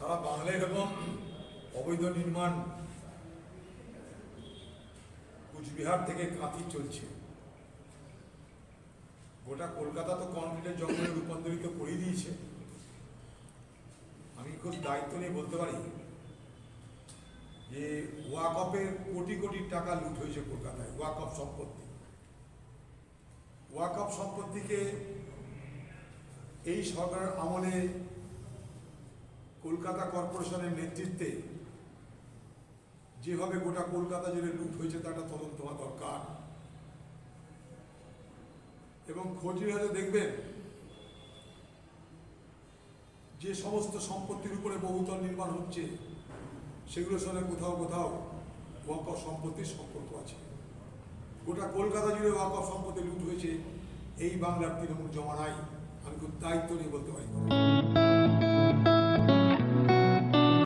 সারা বাংলায় এরকম অবৈধ নির্মাণ কুচবিহার থেকে কাঁথি চলছে। গোটা কলকাতা তো কংক্রিটের জঙ্গলে রূপান্তরিত করে দিয়েছে। আমি খুব দায়িত্ব নিয়ে বলতে পারি যে ওয়াকফের কোটি কোটি টাকা লুট হয়েছে কলকাতায় ওয়াকফ সম্পত্তি। ওয়াকফ সম্পত্তিকে এই সরকার আমলে কলকাতা কর্পোরেশনের নেতৃত্বে যেভাবে গোটা কলকাতা জুড়ে লুট হয়েছে একটা তদন্ত হওয়া দরকার। এবং খোঁজ নিলে দেখবেন, যে সমস্ত সম্পত্তির উপরে বহুতল নির্মাণ হচ্ছে সেগুলোর সঙ্গে কোথাও কোথাও ওয়াকফ সম্পত্তির সম্পর্ক আছে। গোটা কলকাতা জুড়ে ওয়াকফ সম্পত্তি লুট হয়েছে, এই বাংলার তৃণমূল জমানায় আমি খুব দায়িত্ব নিয়ে বলতে পারি।